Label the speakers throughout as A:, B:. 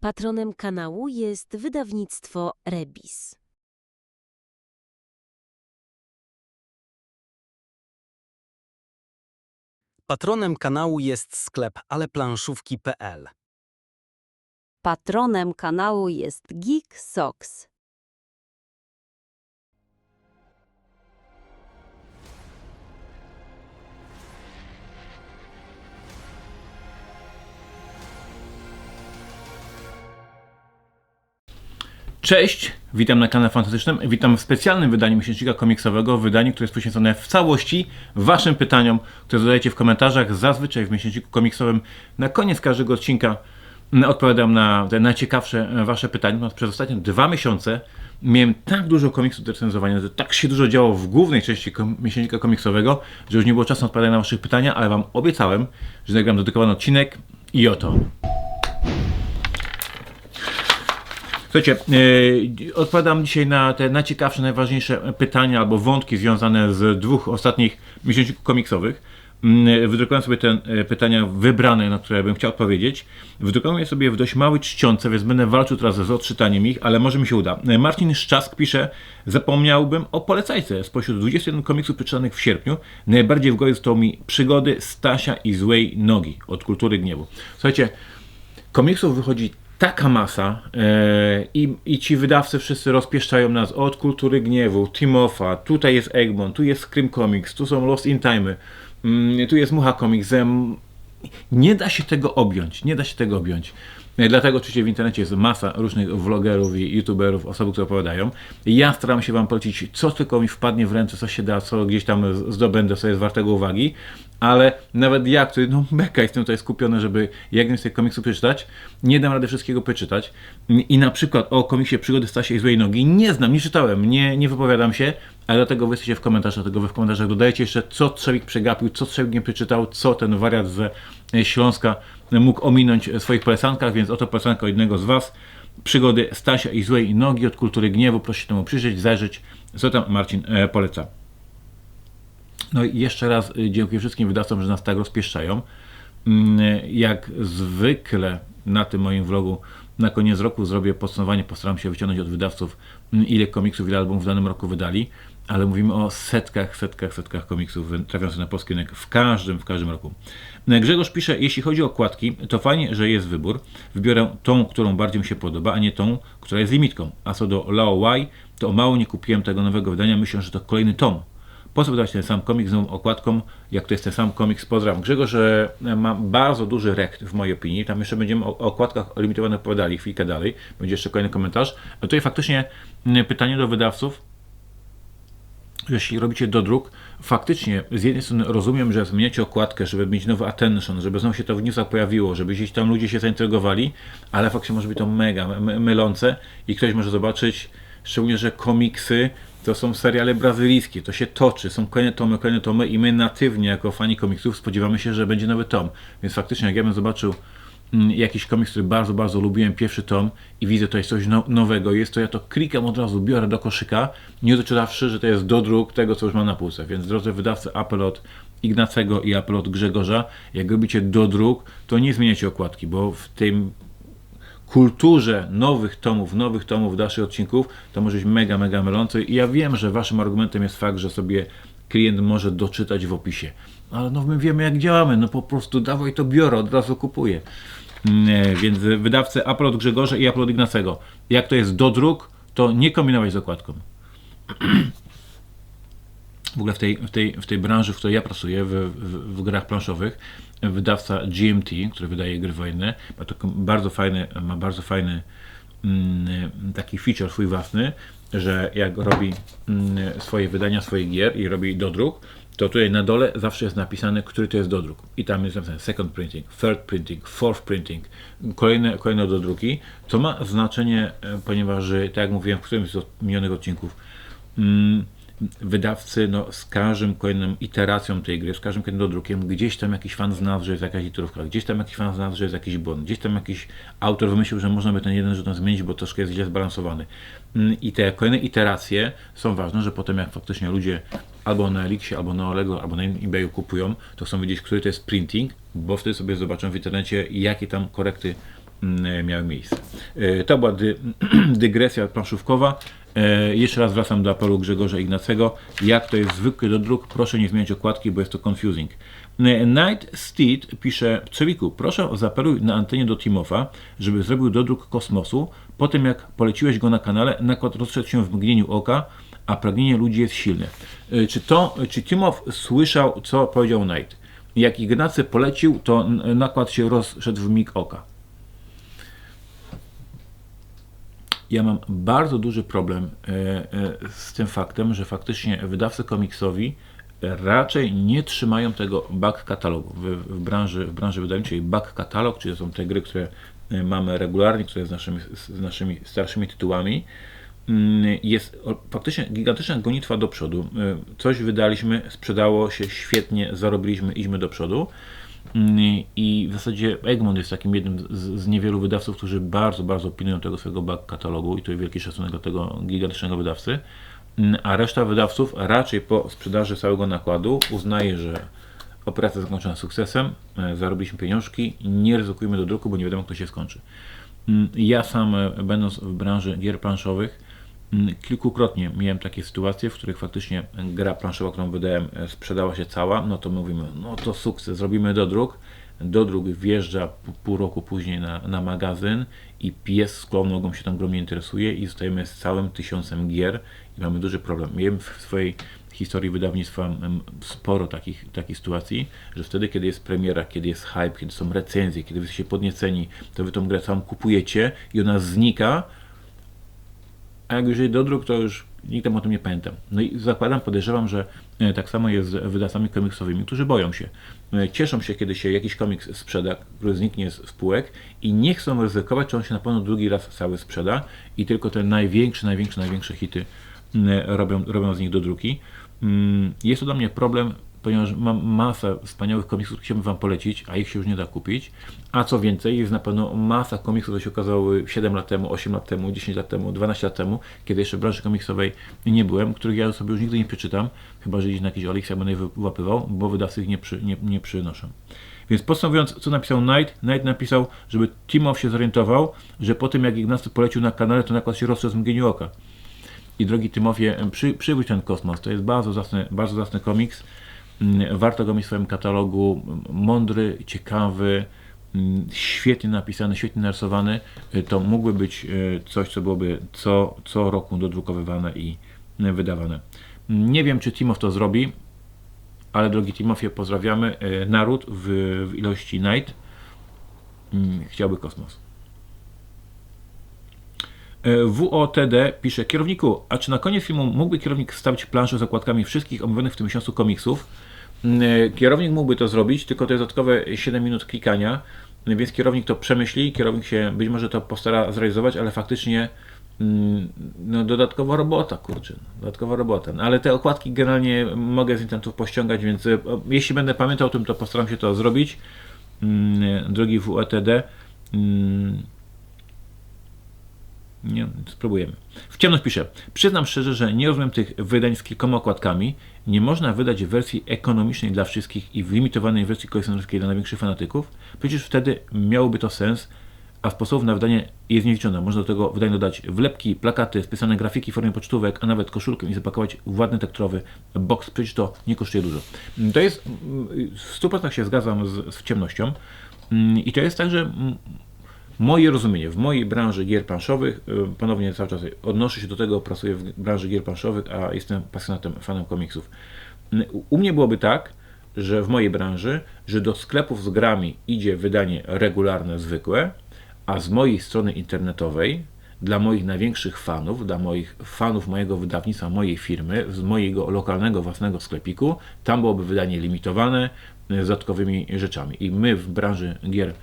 A: Patronem kanału jest wydawnictwo Rebis.
B: Patronem kanału jest sklep aleplanszówki.pl.
C: Patronem kanału jest Geek Socks.
D: Cześć, witam na kanale Fantastycznym. Witam w specjalnym wydaniu miesięcznika komiksowego, wydaniu, które jest poświęcone w całości Waszym pytaniom, które zadajecie w komentarzach. Zazwyczaj w miesięczniku komiksowym na koniec każdego odcinka mm, odpowiadam na te najciekawsze e, Wasze pytania. Natomiast przez ostatnie dwa miesiące miałem tak dużo komiksów do recenzowania, że tak się dużo działo w głównej części kom- miesięcznika komiksowego, że już nie było czasu na odpowiadania na Waszych pytania, ale Wam obiecałem, że nagram dedykowany odcinek i oto. Słuchajcie, yy, odpowiadam dzisiaj na te najciekawsze, najważniejsze pytania albo wątki związane z dwóch ostatnich miesięczników komiksowych. Yy, Wydrukowałem sobie te e, pytania wybrane, na które bym chciał odpowiedzieć. Wydrukowałem je sobie w dość małej czcionce, więc będę walczył teraz z odczytaniem ich, ale może mi się uda. Yy, Marcin Szczask pisze, zapomniałbym o polecajce. Spośród 21 komiksów przeczytanych w sierpniu, najbardziej w głowie zostało mi Przygody Stasia i Złej Nogi od Kultury Gniewu. Słuchajcie, komiksów wychodzi taka masa e, i, i ci wydawcy wszyscy rozpieszczają nas od Kultury Gniewu, Timofa, tutaj jest Egmont, tu jest Scream Comics, tu są Lost in Time, mm, tu jest Mucha Comics. Nie da się tego objąć, nie da się tego objąć. E, Dlatego oczywiście w internecie jest masa różnych vlogerów i youtuberów, osób, które opowiadają. Ja staram się Wam polecić, co tylko mi wpadnie w ręce, co się da, co gdzieś tam zdobędę, co jest wartego uwagi. Ale nawet ja, który no mega jestem tutaj skupiony, żeby jak z tych komiksów przeczytać, nie dam rady wszystkiego przeczytać. I na przykład o komiksie Przygody Stasia i Złej Nogi nie znam, nie czytałem, nie, nie wypowiadam się, ale dlatego wy jesteście w komentarzach, dlatego wy w komentarzach dodajecie jeszcze, co Trzewik przegapił, co Trzewik nie przeczytał, co ten wariat ze e, Śląska mógł ominąć w swoich polecankach, więc oto polecanka jednego z was. Przygody Stasia i Złej Nogi od Kultury Gniewu. Proszę temu przyjrzeć, zajrzeć, co tam Marcin e, poleca. No i jeszcze raz y, dziękuję wszystkim wydawcom, że nas tak rozpieszczają. Mm, Jak zwykle na tym moim vlogu na koniec roku zrobię podsumowanie, postaram się wyciągnąć od wydawców mm, ile komiksów, ile albumów w danym roku wydali, ale mówimy o setkach, setkach, setkach komiksów trafiających na polski rynek w każdym, w każdym roku. Grzegorz pisze, jeśli chodzi o okładki, to fajnie, że jest wybór. Wybiorę tą, którą bardziej mi się podoba, a nie tą, która jest limitką. A co do Lao Y, to o mało nie kupiłem tego nowego wydania, myślę, że to kolejny tom. Wydawać ten sam komik z nową okładką, jak to jest ten sam komik? Pozdrawiam Grzegorz, że ma bardzo duży rekt w mojej opinii. Tam jeszcze będziemy o, okładkach limitowanych opowiadali chwilkę dalej. Będzie jeszcze kolejny komentarz. A tutaj faktycznie pytanie do wydawców. Jeśli robicie dodruk, faktycznie z jednej strony rozumiem, że zmieniacie okładkę, żeby mieć nowy attention, żeby znowu się to w newsach pojawiło, żeby gdzieś tam ludzie się zaintrygowali, ale faktycznie może być to mega my- mylące i ktoś może zobaczyć, szczególnie, że komiksy to są seriale brazylijskie, to się toczy, są kolejne tomy, kolejne tomy i my natywnie jako fani komiksów spodziewamy się, że będzie nowy tom. Więc faktycznie jak ja bym zobaczył mm, jakiś komiks, który bardzo, bardzo lubiłem, pierwszy tom i widzę to jest coś no, nowego, jest to ja to klikam od razu, biorę do koszyka, nie doczytawszy, że to jest dodruk tego, co już mam na półce. Więc drodzy wydawcy, apel od Ignacego i apel od Grzegorza, jak robicie dodruk, to nie zmieniacie okładki, bo w tym kulturze nowych tomów, nowych tomów, dalszych odcinków, to może być mega, mega mylące. I ja wiem, że waszym argumentem jest fakt, że sobie klient może doczytać w opisie. Ale no my wiemy jak działamy, no po prostu dawaj to biorę, od razu kupuję. Mm, Więc wydawcy apel od Grzegorza i apel od Ignacego. Jak to jest dodruk, to nie kombinować z okładką. W ogóle w tej, w tej, w tej branży, w której ja pracuję, w, w, w grach planszowych, wydawca GMT, który wydaje gry wojenne, ma taką bardzo fajny, ma bardzo fajny mm, taki feature swój własny, że jak robi mm, swoje wydania swoich gier i robi dodruk, to tutaj na dole zawsze jest napisane, który to jest dodruk. I tam jest napisane second printing, third printing, fourth printing, kolejne, kolejne dodruki. To ma znaczenie, e, ponieważ, tak jak mówiłem w którymś z minionych odcinków, mm, wydawcy no, z każdym kolejną iteracją tej gry, z każdym kolejnym dodrukiem, gdzieś tam jakiś fan znalazł, że jest jakaś literówka, gdzieś tam jakiś fan znalazł, że jest jakiś błąd, gdzieś tam jakiś autor wymyślił, że można by ten jeden żeton zmienić, bo troszkę jest źle zbalansowany. Mm, I te kolejne iteracje są ważne, że potem jak faktycznie ludzie albo na Elixie, albo na Olego, albo na eBayu kupują, to chcą wiedzieć, który to jest printing, bo wtedy sobie zobaczą w internecie, jakie tam korekty mm, miały miejsce. E, To była dy, dygresja planszówkowa. E, Jeszcze raz wracam do apelu Grzegorza Ignacego. Jak to jest zwykły do dróg, proszę nie zmieniać okładki, bo jest to confusing. E, Night Steed pisze, Przewiku, proszę zaapeluj na antenie do Timofa, żeby zrobił dodruk kosmosu. Po tym jak poleciłeś go na kanale, nakład rozszedł się w mgnieniu oka, a pragnienie ludzi jest silne. E, Czy to, czy Timow słyszał, co powiedział Knight? Jak Ignacy polecił, to nakład się rozszedł w mig oka. Ja mam bardzo duży problem e, e, z tym faktem, że faktycznie wydawcy komiksowi raczej nie trzymają tego back katalogu. W, w, branży, w branży wydawniczej back katalog, czyli to są te gry, które e, mamy regularnie, które z naszymi, z naszymi starszymi tytułami, mm, jest faktycznie gigantyczna gonitwa do przodu. Coś wydaliśmy, sprzedało się świetnie, zarobiliśmy, idźmy do przodu. Mm, I w zasadzie Egmont jest takim jednym z, z niewielu wydawców, którzy bardzo, bardzo pilnują tego swojego back katalogu i to jest wielki szacunek dla tego gigantycznego wydawcy. Mm, A reszta wydawców raczej po sprzedaży całego nakładu uznaje, że operacja zakończona sukcesem, e, zarobiliśmy pieniążki, nie ryzykujmy do druku, bo nie wiadomo, kto się skończy. Mm, Ja sam, e, będąc w branży gier planszowych, kilkukrotnie miałem takie sytuacje, w których faktycznie gra planszowa, którą wydałem, e, sprzedała się cała, no to mówimy, no to sukces, zrobimy dodruk. Dodruk wjeżdża pół roku później na, na magazyn i pies z klą się tam grą nie interesuje i zostajemy z całym tysiącem gier i mamy duży problem. Miałem w swojej historii wydawnictwa sporo takich, takich sytuacji, że wtedy, kiedy jest premiera, kiedy jest hype, kiedy są recenzje, kiedy wy podnieceni, to wy tą grę całą kupujecie i ona znika, a jak już jej dodruk, to już nikt tam o tym nie pamiętam. No i zakładam, podejrzewam, że e, tak samo jest z wydawcami komiksowymi, którzy boją się. E, Cieszą się, kiedy się jakiś komiks sprzeda, który zniknie z spółek i nie chcą ryzykować, czy on się na pewno drugi raz cały sprzeda i tylko te największe, największe, największe hity mm, robią, robią z nich dodruki. Mm, Jest to dla mnie problem, ponieważ mam masę wspaniałych komiksów, które chciałbym Wam polecić, a ich się już nie da kupić. A co więcej, jest na pewno masa komiksów, które się okazały 7 lat temu, 8 lat temu, 10 lat temu, 12 lat temu, kiedy jeszcze w branży komiksowej nie byłem, których ja sobie już nigdy nie przeczytam, chyba że gdzieś na jakiś Olix będę je wyłapywał, bo wydawcy ich nie, przy, nie, nie przynoszą. Więc podsumowując, co napisał Knight? Knight napisał, żeby Timow się zorientował, że po tym jak Ignacy polecił na kanale, to nakład się rozszedł w mgnieniu oka. I drogi Tymofie, przy, przywódź ten kosmos. To jest bardzo zacny, bardzo zacny komiks. Mm, Warto go mieć w swoim katalogu. Mądry, ciekawy, mm, świetnie napisany, świetnie narysowany. Y, To mógłby być y, coś, co byłoby co, co roku dodrukowywane i y, wydawane. Mm, Nie wiem, czy Timow to zrobi, ale drogi Timofie, pozdrawiamy. Naród w, w ilości Night chciałby kosmos. WOTD pisze, kierowniku, a czy na koniec filmu mógłby kierownik wstawić planszę z okładkami wszystkich omówionych w tym miesiącu komiksów? Mm, e, Kierownik mógłby to zrobić, tylko to jest dodatkowe 7 minut klikania, e, więc kierownik to przemyśli, kierownik się być może to postara zrealizować, ale faktycznie mm, no, dodatkowa robota, kurczę, dodatkowa robota. No, ale te okładki generalnie mogę z internetu pościągać, więc e, jeśli będę pamiętał o tym, to postaram się to zrobić. Mm, e, Drogi WOTD, mm, nie, spróbujemy. W ciemność pisze. Przyznam szczerze, że nie rozumiem tych wydań z kilkoma okładkami. Nie można wydać wersji ekonomicznej dla wszystkich i w limitowanej wersji kolekcjonerskiej dla największych fanatyków. Przecież wtedy miałoby to sens, a sposobów na wydanie jest niewliczone. Można do tego wydania dodać wlepki, plakaty, spisane grafiki w formie pocztówek, a nawet koszulkę i zapakować ładny tekturowy box. Przecież to nie kosztuje dużo. To jest, w 100% się zgadzam z, z ciemnością. Mm, I to jest tak, że mm, Moje rozumienie, w mojej branży gier planszowych, y, ponownie cały czas odnoszę się do tego, pracuję w branży gier planszowych, a jestem pasjonatem, fanem komiksów. Y, U mnie byłoby tak, że w mojej branży, że do sklepów z grami idzie wydanie regularne, zwykłe, a z mojej strony internetowej, dla moich największych fanów, dla moich fanów mojego wydawnictwa, mojej firmy, z mojego lokalnego własnego sklepiku, tam byłoby wydanie limitowane dodatkowymi rzeczami. I my w branży gier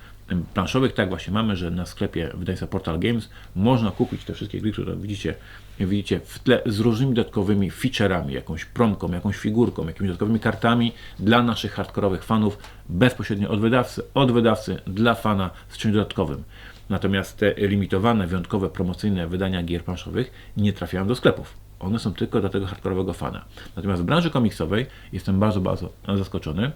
D: planszowych tak właśnie mamy, że na sklepie wydawnictwa Portal Games można kupić te wszystkie gry, które widzicie, widzicie w tle z różnymi dodatkowymi featureami, jakąś promką, jakąś figurką, jakimiś dodatkowymi kartami dla naszych hardkorowych fanów bezpośrednio od wydawcy, od wydawcy dla fana z czymś dodatkowym. Natomiast te limitowane, wyjątkowe, promocyjne wydania gier planszowych nie trafiają do sklepów. One są tylko dla tego hardkorowego fana. Natomiast w branży komiksowej jestem bardzo, bardzo zaskoczony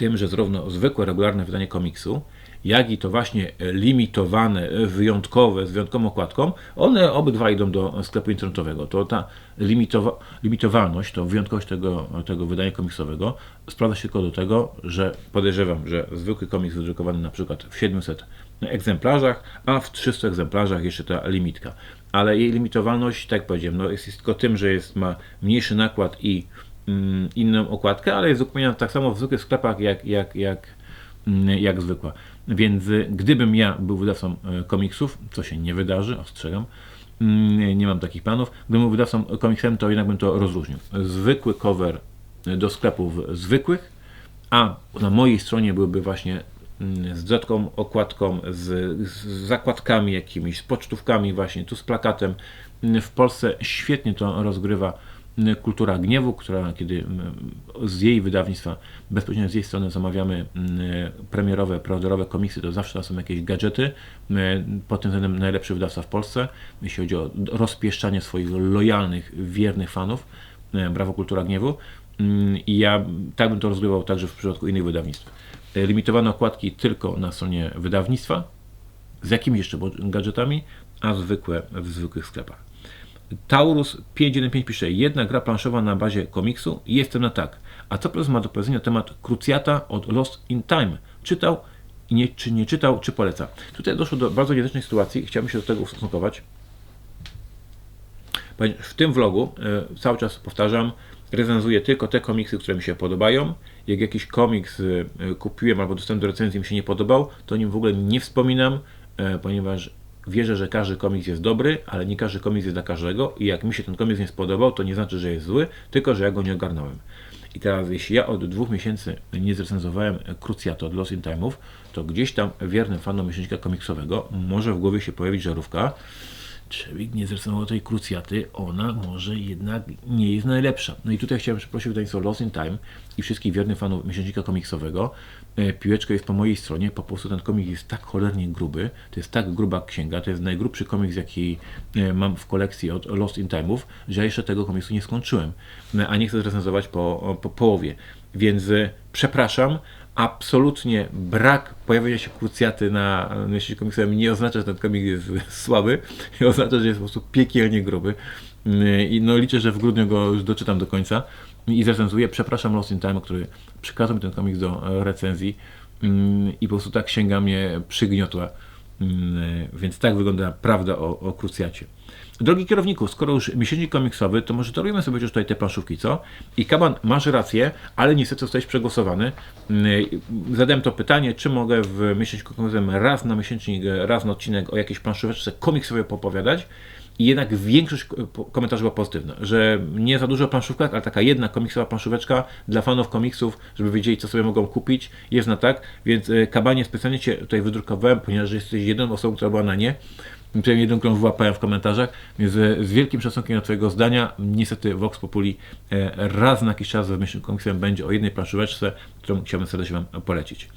D: tym, że zarówno zwykłe, regularne wydanie komiksu, jak i to właśnie limitowane, wyjątkowe, z wyjątkową okładką, one obydwa idą do sklepu internetowego. To ta limitowa- limitowalność, to wyjątkowość tego, tego wydania komiksowego sprowadza się tylko do tego, że podejrzewam, że zwykły komiks wydrukowany na przykład w 700 egzemplarzach, a w 300 egzemplarzach jeszcze ta limitka. Ale jej limitowalność, tak jak powiedziałem, no jest, jest tylko tym, że jest, ma mniejszy nakład i inną okładkę, ale jest dokupiona tak samo w zwykłych sklepach jak, jak, jak, mm, jak zwykła. Więc y, gdybym ja był wydawcą y, komiksów, co się nie wydarzy, ostrzegam, mm, nie mam takich planów, gdybym był wydawcą komiksem, to jednak bym to rozróżnił. Zwykły cover y, do sklepów zwykłych, a na mojej stronie byłyby właśnie mm, z dodatkową okładką, z, z zakładkami jakimiś, z pocztówkami właśnie, tu z plakatem. Mm, W Polsce świetnie to rozgrywa mm, Kultura Gniewu, która kiedy mm, z jej wydawnictwa, bezpośrednio z jej strony zamawiamy mm, premierowe, preorderowe komiksy, to zawsze tam są jakieś gadżety. Pod tym względem najlepszy wydawca w Polsce, jeśli chodzi o rozpieszczanie swoich lojalnych, wiernych fanów. Brawo Kultura Gniewu. I ja tak bym to rozgrywał także w przypadku innych wydawnictw. Limitowane okładki tylko na stronie wydawnictwa, z jakimiś jeszcze gadżetami, a zwykłe w zwykłych sklepach. Taurus 515 pisze, jedna gra planszowa na bazie komiksu, jestem na tak. A co prezes ma do powiedzenia na temat Cruciata od Lost in Time? Czytał, i nie, czy nie czytał, czy poleca? Tutaj doszło do bardzo niezręcznej sytuacji, chciałbym się do tego ustosunkować. W tym vlogu e, cały czas powtarzam, recenzuję tylko te komiksy, które mi się podobają. Jak jakiś komiks e, kupiłem albo dostałem do recenzji mi się nie podobał, to o nim w ogóle nie wspominam, e, ponieważ wierzę, że każdy komiks jest dobry, ale nie każdy komiks jest dla każdego i jak mi się ten komiks nie spodobał, to nie znaczy, że jest zły, tylko że ja go nie ogarnąłem. I teraz, jeśli ja od dwóch miesięcy nie zrecenzowałem Cruciato od Lost in Time'ów, to gdzieś tam wierny fanom miesięcznika komiksowego może w głowie się pojawić żarówka, Człowiek nie zrecenzował tej krucjaty, ona może jednak nie jest najlepsza. No i tutaj chciałem przeprosić wydawnictwo Lost in Time i wszystkich wiernych fanów miesięcznika komiksowego. E, Piłeczka jest po mojej stronie, po prostu ten komiks jest tak cholernie gruby, to jest tak gruba księga, to jest najgrubszy komiks, jaki e, mam w kolekcji od Lost in Time'ów, że jeszcze tego komiksu nie skończyłem, E, a nie chcę zrecenzować po, po połowie. Więc przepraszam, absolutnie brak pojawienia się krucjaty na myśli komiksowym nie oznacza, że ten komiks jest słaby oznacza, że jest po prostu piekielnie gruby. I no liczę, że w grudniu go już doczytam do końca i zrecenzuję. Przepraszam Lost in Time, który przekazał mi ten komiks do e, recenzji Mm, i po prostu ta księga mnie przygniotła. Mm, Więc tak wygląda prawda o, o krucjacie. Drogi kierowniku, skoro już miesięcznik komiksowy, to może torujemy sobie już tutaj te planszówki, co? I Kaban, masz rację, ale niestety zostałeś przegłosowany. Mm, Zadałem to pytanie, czy mogę w miesięczniku komiksowym raz na miesięcznik, raz na odcinek o jakiejś planszóweczce komiksowej popowiadać. I jednak większość komentarzy była pozytywna, że nie za dużo planszówkach, ale taka jedna komiksowa planszóweczka dla fanów komiksów, żeby wiedzieli, co sobie mogą kupić, jest na tak. Więc e, Kabanie specjalnie Cię tutaj wydrukowałem, ponieważ jesteś jedyną osobą, która była na nie. Przynajmniej jedną, którą wyłapałem w komentarzach, więc e, z wielkim szacunkiem na Twojego zdania. Niestety Vox Populi e, raz na jakiś czas w myślnym komiksem będzie o jednej planszóweczce, którą chciałbym serdecznie Wam polecić.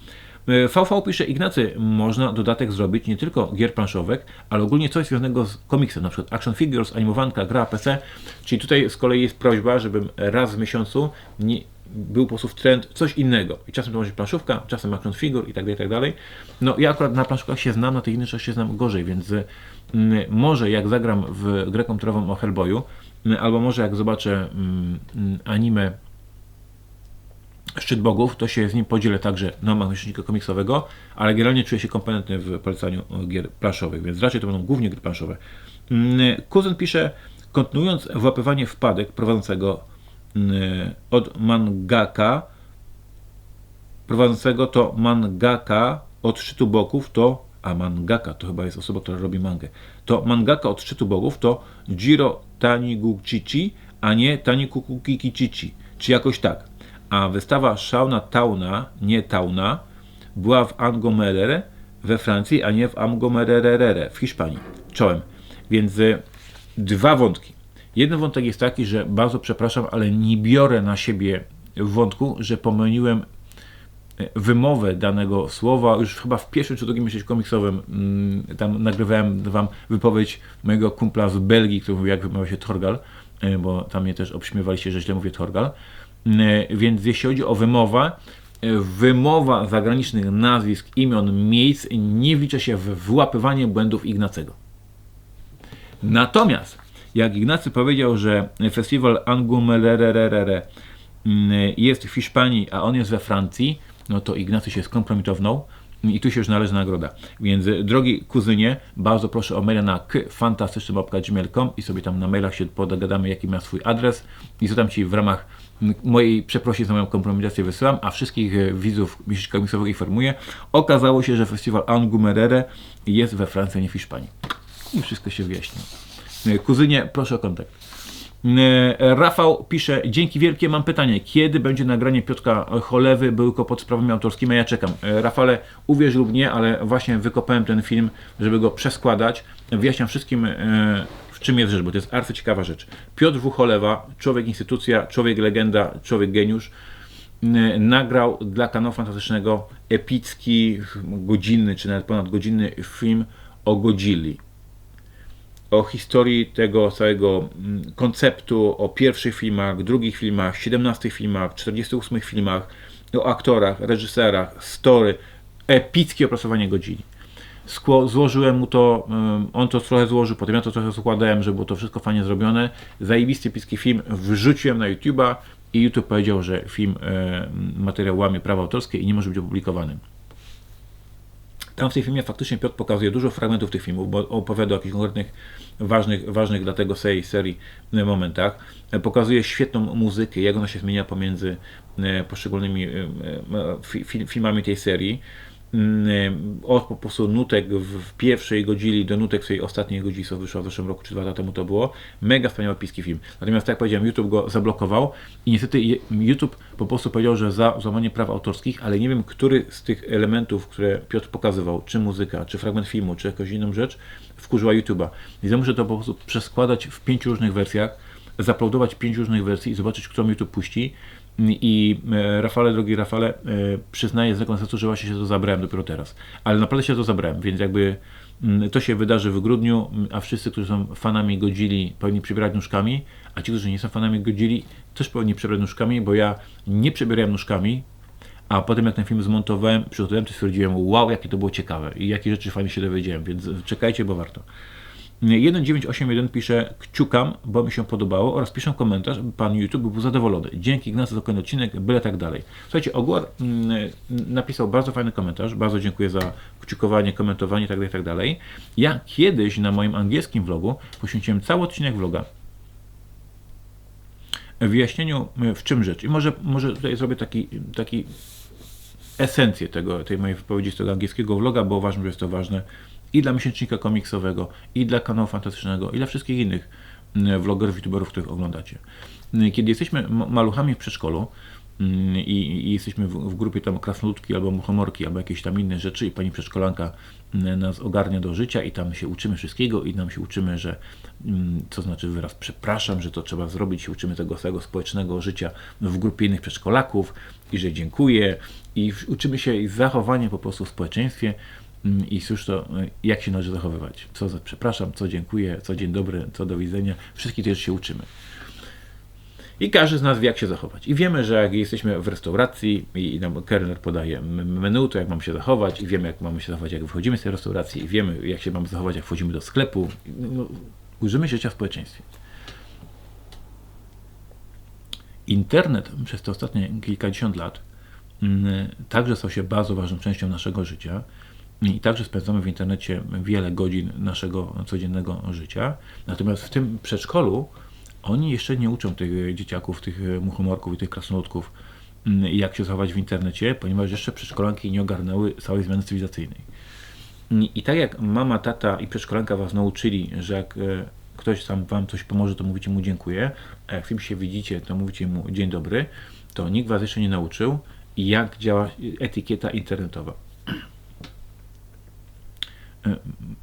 D: E, VV pisze, Ignacy, można dodatek zrobić nie tylko gier planszowych, ale ogólnie coś związanego z komiksem, na przykład action figures, animowanka, gra PC, czyli tutaj z kolei jest prośba, żebym raz w miesiącu nie, był po prostu trend coś innego. I czasem to może być planszówka, czasem action figure i tak dalej, i tak dalej. No ja akurat na planszówkach się znam, na tych innych rzeczach się znam gorzej, więc mm, może jak zagram w grę komputerową o Hellboyu, mm, albo może jak zobaczę mm, anime Szczyt Bogów, to się z nim podzielę także na ramach miesięcznika komiksowego, ale generalnie czuję się kompetentny w polecaniu gier planszowych, więc raczej to będą głównie gry planszowe. Kuzyn pisze, kontynuując wyłapywanie wpadek prowadzącego od mangaka, prowadzącego to mangaka od szczytu boków to, a mangaka to chyba jest osoba, która robi mangę, to mangaka od szczytu bogów to Jiro Taniguchichi, a nie Tanikukikichichi, czy jakoś tak. A wystawa Shauna Tauna, nie Tauna, była w Angomerere we Francji, a nie w Angomerere w Hiszpanii. Czołem. Więc y, dwa wątki. Jeden wątek jest taki, że bardzo przepraszam, ale nie biorę na siebie wątku, że pomyliłem e, wymowę danego słowa. Już chyba w pierwszym czy drugim miesiącu komiksowym mm, tam nagrywałem wam wypowiedź mojego kumpla z Belgii, który mówił, jak wymawia się Torgal, e, bo tam mnie też obśmiewali się, że źle mówię Torgal. Mm, Więc jeśli chodzi o wymowę, wymowa zagranicznych nazwisk, imion, miejsc nie wlicza się w wyłapywanie błędów Ignacego. Natomiast jak Ignacy powiedział, że festiwal Angumerere jest w Hiszpanii, a on jest we Francji, no to Ignacy się skompromitował i tu się już należy nagroda. Więc drogi kuzynie, bardzo proszę o maila na kfantastycznym.gmail.com i sobie tam na mailach się podogadamy, jaki ma swój adres i co tam Ci w ramach mojej przeprosin za moją kompromitację wysyłam, a wszystkich e, widzów miesiąca komiksowego informuję. Okazało się, że festiwal Angumerere jest we Francji, a nie w Hiszpanii. I wszystko się wyjaśni. E, Kuzynie, proszę o kontakt. E, Rafał pisze, dzięki wielkie, mam pytanie, kiedy będzie nagranie Piotrka Cholewy, byłko pod sprawami autorskimi, ja czekam. E, Rafale, uwierz lub nie, ale właśnie wykopałem ten film, żeby go przeskładać. Wyjaśniam wszystkim, w czym jest rzecz, bo to jest arcyciekawa rzecz. Piotr W. Cholewa, człowiek instytucja, człowiek legenda, człowiek geniusz, nagrał dla kanału fantastycznego epicki, godzinny, czy nawet ponad godzinny film o Godzilli o historii tego całego mm, konceptu, o pierwszych filmach, drugich filmach, 17 filmach, 48 filmach, o aktorach, reżyserach, story, epickie opracowanie godziny. Skło, złożyłem mu to, ym, on to trochę złożył, potem ja to trochę składałem, żeby było to wszystko fajnie zrobione. Zajebisty epicki film wrzuciłem na YouTube'a i YouTube powiedział, że film, e, materiał łamie prawa autorskie i nie może być opublikowany. Tam w tym filmie faktycznie Piotr pokazuje dużo fragmentów tych filmów, bo opowiada o jakichś konkretnych, ważnych, ważnych dla tego serii, serii e, momentach. E, Pokazuje świetną muzykę, jak ona się zmienia pomiędzy e, poszczególnymi fi- fi- filmami tej serii. Mm, e, Od po prostu nutek w pierwszej godzili do nutek w tej ostatniej godzili, co wyszła w zeszłym roku, czy dwa lata temu to było. Mega wspaniały piski film. Natomiast tak jak powiedziałem, YouTube go zablokował i niestety YouTube po prostu powiedział, że za złamanie praw autorskich, ale nie wiem, który z tych elementów, które Piotr pokazywał, czy muzyka, czy fragment filmu, czy jakąś inną rzecz, wkurzyła YouTube'a. Więc ja muszę to po prostu przeskładać w pięciu różnych wersjach, zaploadować pięć różnych wersji i zobaczyć, którą YouTube puści. I e, Rafale, drogi Rafale, e, przyznaję z sercu, że właśnie się to zabrałem dopiero teraz. Ale naprawdę się to zabrałem, więc jakby mm, to się wydarzy w grudniu, a wszyscy, którzy są fanami Godzili, powinni przybierać nóżkami, a ci, którzy nie są fanami Godzili, też powinni przebierać nóżkami, bo ja nie przebierałem nóżkami, a potem jak ten film zmontowałem, przygotowałem, to stwierdziłem, wow, jakie to było ciekawe i jakie rzeczy fajnie się dowiedziałem, więc czekajcie, bo warto. 1981 pisze kciukam, bo mi się podobało oraz piszę komentarz, pan YouTube był zadowolony. Dzięki Ignacy za kolejny odcinek, byle tak dalej. Słuchajcie, Ogłar mm, napisał bardzo fajny komentarz, bardzo dziękuję za kciukowanie, komentowanie itd., itd. Ja kiedyś na moim angielskim vlogu poświęciłem cały odcinek vloga wyjaśnieniu w czym rzecz. I może, może tutaj zrobię taki, taki esencję tego, tej mojej wypowiedzi z tego angielskiego vloga, bo uważam, że jest to ważne i dla miesięcznika komiksowego, i dla kanału fantastycznego, i dla wszystkich innych mm, vlogerów, youtuberów, których oglądacie. Mm, Kiedy jesteśmy maluchami w przedszkolu mm, i, i jesteśmy w, w grupie tam krasnoludki albo muchomorki, albo jakieś tam inne rzeczy i pani przedszkolanka nas ogarnia do życia i tam się uczymy wszystkiego i nam się uczymy, że co znaczy wyraz przepraszam, że to trzeba zrobić, się uczymy tego całego społecznego życia w grupie innych przedszkolaków i że dziękuję i uczymy się zachowania po prostu w społeczeństwie i cóż to, y, jak się należy zachowywać. Co za przepraszam, co dziękuję, co dzień dobry, co do widzenia. Wszystkie te rzeczy się uczymy. I każdy z nas wie, jak się zachować. I wiemy, że jak jesteśmy w restauracji i nam kelner podaje menu, to jak mamy się zachować, i wiemy, jak mamy się zachować, jak wychodzimy z tej restauracji, i wiemy, jak się mamy zachować, jak wchodzimy do sklepu. No, użymy życia w społeczeństwie. Internet przez te ostatnie kilkadziesiąt lat mm, także stał się bardzo ważną częścią naszego życia i także spędzamy w internecie wiele godzin naszego codziennego życia. Natomiast w tym przedszkolu oni jeszcze nie uczą tych dzieciaków, tych muchomorków i tych krasnoludków, mm, jak się zachować w internecie, ponieważ jeszcze przedszkolanki nie ogarnęły całej zmiany cywilizacyjnej. I tak jak mama, tata i przedszkolanka was nauczyli, że jak e, ktoś tam wam coś pomoże, to mówicie mu dziękuję, a jak w się widzicie, to mówicie mu dzień dobry, to nikt was jeszcze nie nauczył, jak działa etykieta internetowa. E,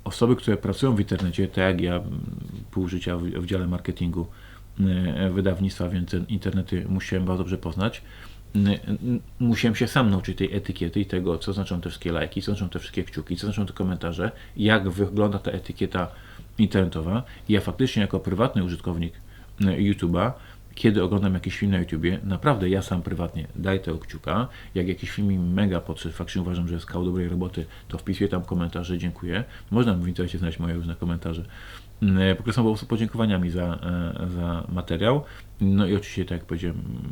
D: Osoby, które pracują w internecie, tak jak ja, pół życia w, w dziale marketingu e, wydawnictwa, więc te internety musiałem bardzo dobrze poznać. N- Musiałem się sam nauczyć tej etykiety i tego, co znaczą te wszystkie lajki, co znaczą te wszystkie kciuki, co znaczą te komentarze, jak wygląda ta etykieta internetowa. I ja faktycznie jako prywatny użytkownik YouTube'a, kiedy oglądam jakiś film na YouTubie, naprawdę ja sam prywatnie daję tego kciuka. Jak jakiś film mi mega podszedł, faktycznie uważam, że jest kawał dobrej roboty, to wpisuję tam komentarze, dziękuję. Można w internecie znaleźć moje różne komentarze. Mm, Po prostu są po prostu podziękowaniami za, e, za materiał. No i oczywiście, tak jak powiedziałem, mm,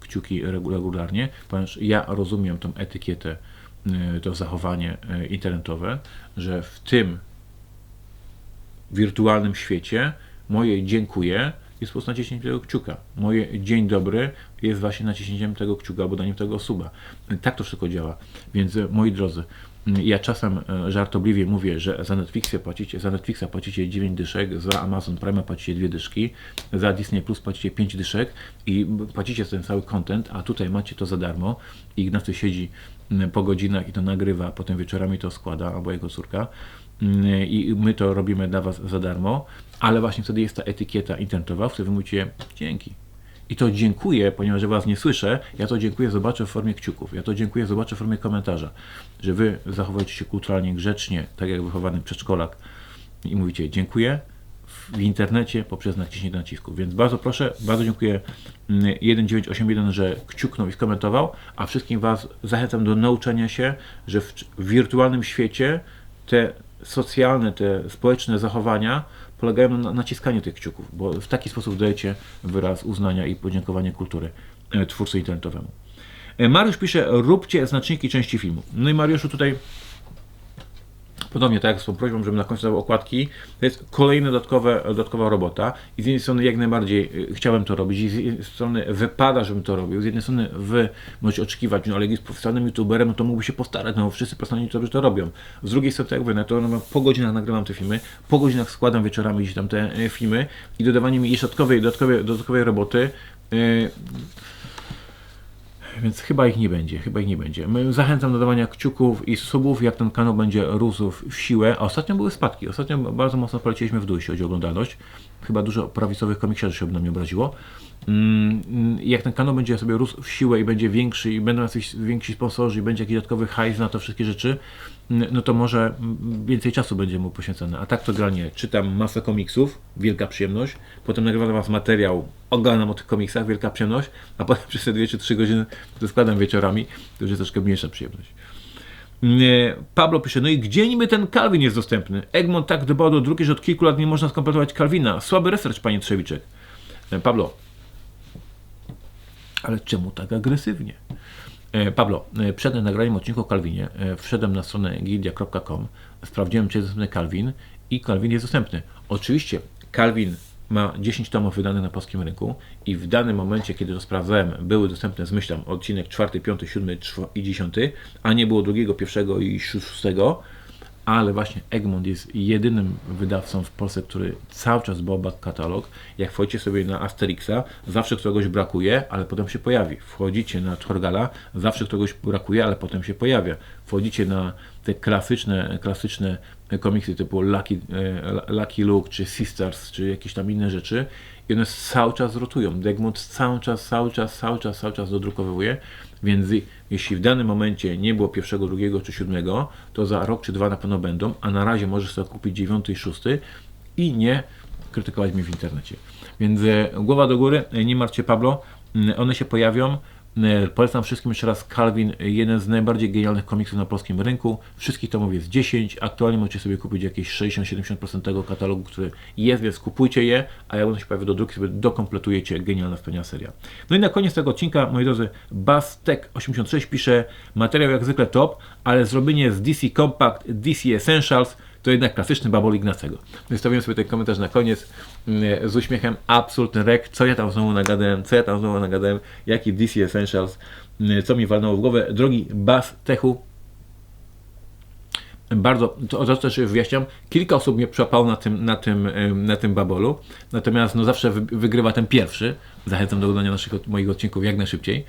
D: kciuki regu- regularnie, ponieważ ja rozumiem tą etykietę, e, to zachowanie e, internetowe, że w tym wirtualnym świecie moje dziękuję jest po prostu naciśnięciem tego kciuka. Moje dzień dobry jest właśnie naciśnięciem tego kciuka albo daniem tego suba. Tak to wszystko działa. Więc e, moi drodzy, m, ja czasem e, żartobliwie mówię, że za Netflixie płacicie, za Netflixa płacicie 9 dyszek, za Amazon Prime płacicie 2 dyszki, za Disney Plus płacicie 5 dyszek i płacicie ten cały content, a tutaj macie to za darmo. Ignacy siedzi po godzinach i to nagrywa, potem wieczorami to składa, albo jego córka. Mm, i my to robimy dla Was za darmo, ale właśnie wtedy jest ta etykieta internetowa, w której wy mówicie dzięki. I to dziękuję, ponieważ Was nie słyszę, ja to dziękuję zobaczę w formie kciuków, ja to dziękuję zobaczę w formie komentarza, że Wy zachowujecie się kulturalnie, grzecznie, tak jak wychowany przedszkolak i mówicie dziękuję w internecie poprzez naciśnięcie nacisku. Więc bardzo proszę, bardzo dziękuję mm, 1981, że kciuknął i skomentował, a wszystkim Was zachęcam do nauczenia się, że w wirtualnym świecie te socjalne, te społeczne zachowania polegają na naciskaniu tych kciuków, bo w taki sposób dajecie wyraz uznania i podziękowania kultury e, twórcy internetowemu. E, Mariusz pisze, róbcie znaczniki części filmu. No i Mariuszu tutaj Podobnie tak jak z tą prośbą, żebym na końcu dał okładki, to jest kolejna dodatkowa robota i z jednej strony jak najbardziej y, chciałem to robić i z jednej strony wypada, żebym to robił, z jednej strony wy możecie oczekiwać, no ale jak jest profesjonalnym youtuberem, no to mógłby się postarać, no bo wszyscy profesjonalni youtuberzy to robią. Z drugiej strony tak jak wy, no to no, po godzinach nagrywam te filmy, po godzinach składam wieczorami gdzieś tam te e, filmy i dodawanie mi jeszcze dodatkowej, dodatkowej, dodatkowej roboty y, więc chyba ich nie będzie, chyba ich nie będzie. Zachęcam do dawania kciuków i subów, jak ten kanał będzie rósł w siłę. A ostatnio były spadki. Ostatnio bardzo mocno poleciliśmy w dół, jeśli chodzi o oglądalność. Chyba dużo prawicowych komiksiarzy się na mnie obraziło. Mm, Jak ten kanał będzie sobie rósł w siłę i będzie większy i będą jacyś więksi sponsorzy i będzie jakiś dodatkowy hajs na to wszystkie rzeczy, no to może mm, więcej czasu będzie mu poświęcone. A tak to granie. Czytam masę komiksów, wielka przyjemność. Potem nagrywam Was materiał, oglądam o tych komiksach, wielka przyjemność. A potem przez te 2 czy 3 godziny to składam wieczorami, to już jest troszkę mniejsza przyjemność. Nie, Pablo pisze, no i gdzie niby ten Kalwin jest dostępny? Egmont tak dbał do druki, że od kilku lat nie można skompletować Kalwina. Słaby research, panie Trzewiczek. E, Pablo, ale czemu tak agresywnie? E, Pablo, e, przed nagraniem odcinku o Kalwinie e, wszedłem na stronę gildia.com, sprawdziłem, czy jest dostępny Kalwin i Kalwin jest dostępny. Oczywiście Kalwin ma 10 tomów wydanych na polskim rynku i w danym momencie, kiedy to sprawdzałem, były dostępne z myślą odcinek 4, 5, 7 i 10, a nie było drugiego, pierwszego i szóstego, ale właśnie Egmont jest jedynym wydawcą w Polsce, który cały czas back katalog. Jak wchodzicie sobie na Asterixa, zawsze któregoś brakuje, ale potem się pojawi. Wchodzicie na Torgala, zawsze któregoś brakuje, ale potem się pojawia. Wchodzicie na te klasyczne, klasyczne komiksy typu Lucky, e, Lucky Luke, czy Sisters, czy jakieś tam inne rzeczy i one cały czas rotują. Egmont cały czas, cały czas, cały czas, cały czas dodrukowuje, więc jeśli w danym momencie nie było pierwszego, drugiego czy siódmego, to za rok czy dwa na pewno będą, a na razie możesz sobie kupić dziewiąty i szósty i nie krytykować mnie w internecie. Więc e, głowa do góry, e, nie martwcie Pablo, Mm, one się pojawią. E, Polecam wszystkim jeszcze raz Calvin, jeden z najbardziej genialnych komiksów na polskim rynku. Wszystkich tomów jest 10. Aktualnie możecie sobie kupić jakieś 60-70% tego katalogu, który jest, więc kupujcie je, a jak będą się pojawiły do druki, sobie dokompletujecie. Genialna, wspaniała seria. No i na koniec tego odcinka, moi drodzy, Bastek86 pisze materiał jak zwykle top, ale zrobienie z DC Compact, DC Essentials to jednak klasyczny babol Ignacego. Wystawiłem sobie ten komentarz na koniec mm, z uśmiechem, absolutny rek, co ja tam znowu nagadałem, co ja tam znowu nagadałem, jaki DC Essentials, mm, co mi walnęło w głowę. Drogi Bas Techu, bardzo, to, to też wyjaśniam, kilka osób mnie przyłapało na tym, na tym, na tym babolu, natomiast no zawsze wy, wygrywa ten pierwszy. Zachęcam do oglądania naszych moich odcinków jak najszybciej.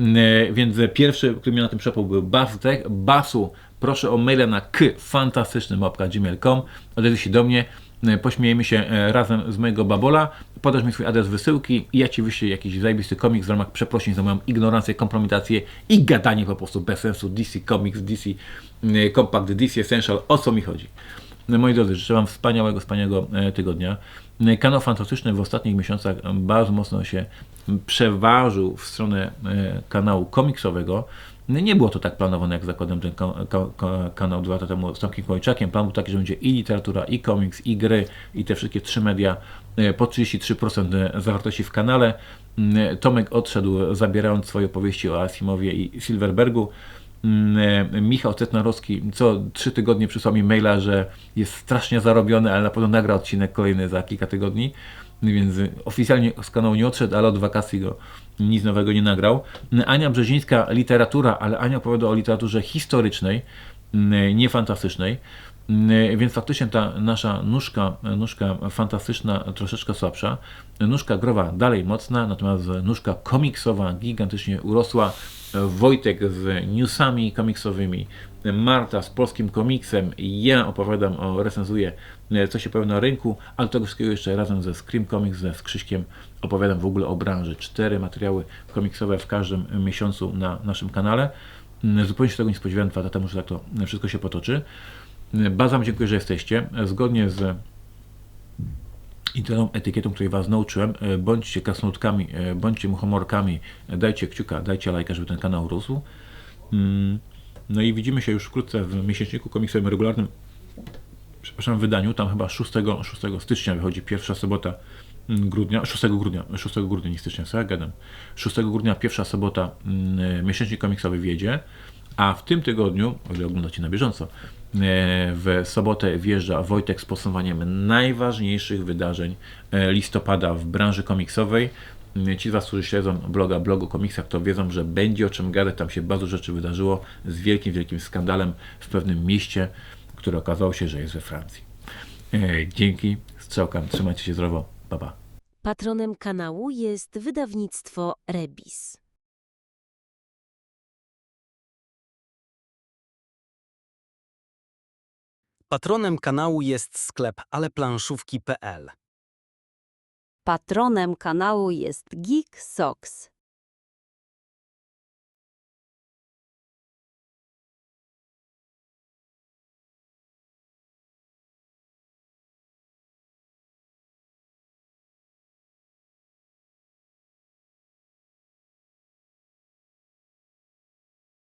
D: Mm, e, Więc pierwszy, który mnie na tym przyłapał był Bastek. Basu, proszę o maila na k fantastyczny gmail.com. Odezwij się do mnie, e, pośmiejemy się e, razem z mojego babola, podasz mi swój adres wysyłki i ja Ci wyślę jakiś zajebisty komiks w ramach przeprosin za moją ignorancję, kompromitację i gadanie po prostu bez sensu DC Comics, DC e, Compact, DC Essential, o co mi chodzi. Moi drodzy, życzę Wam wspaniałego, wspaniałego tygodnia. Kanał Fantastyczny w ostatnich miesiącach bardzo mocno się przeważył w stronę kanału komiksowego. Nie było to tak planowane, jak zakładam ten ka- ka- ka- kanał dwa lata temu z Tomkiem Kojczakiem. Plan był taki, że będzie i literatura, i komiks, i gry, i te wszystkie trzy media e, po 33% zawartości w kanale. Mm, Tomek odszedł, zabierając swoje opowieści o Asimowie i Silverbergu. Mm, e, Michał Cetnarowski co trzy tygodnie przysłał mi maila, że jest strasznie zarobiony, ale na pewno nagra odcinek kolejny za kilka tygodni. Więc oficjalnie z kanału nie odszedł, ale od wakacji go nic nowego nie nagrał. Ania Brzezińska, literatura, ale Ania opowiada o literaturze historycznej, nie fantastycznej. Mm, Więc faktycznie ta nasza nóżka, nóżka fantastyczna troszeczkę słabsza. Nóżka growa dalej mocna, natomiast nóżka komiksowa gigantycznie urosła. Wojtek z newsami komiksowymi, Marta z polskim komiksem, ja opowiadam o, recenzuję e, co się pojawia na rynku, ale tego wszystkiego jeszcze razem ze Scream Comics, ze z Krzyśkiem opowiadam w ogóle o branży. Cztery materiały komiksowe w każdym miesiącu na naszym kanale. Mm, Zupełnie się tego nie spodziewałem dwa lata temu, że tak to wszystko się potoczy. Bardzo Wam dziękuję, że jesteście. Zgodnie z i tą etykietą, której Was nauczyłem, e, bądźcie krasnoludkami, e, bądźcie muchomorkami, dajcie kciuka, dajcie lajka, żeby ten kanał rósł. Mm, No i widzimy się już wkrótce w miesięczniku komiksowym regularnym, przepraszam, wydaniu, tam chyba 6, 6 stycznia wychodzi pierwsza sobota mm, grudnia, 6 grudnia, 6 grudnia, nie stycznia, co ja gadam, 6 grudnia pierwsza sobota mm, miesięcznik komiksowy wjedzie, a w tym tygodniu, o ile oglądacie na bieżąco, w sobotę wjeżdża Wojtek z podsumowaniem najważniejszych wydarzeń e, listopada w branży komiksowej. Mm, Ci z Was, którzy śledzą bloga blogu komiksach, to wiedzą, że będzie o czym gadać. Tam się bardzo rzeczy wydarzyło z wielkim, wielkim skandalem w pewnym mieście, które okazało się, że jest we Francji. E, Dzięki, strzałkam, trzymajcie się zdrowo, pa pa.
A: Patronem kanału jest wydawnictwo Rebis.
B: Patronem kanału jest sklep aleplanszówki.pl.
C: Patronem kanału jest Geek Socks.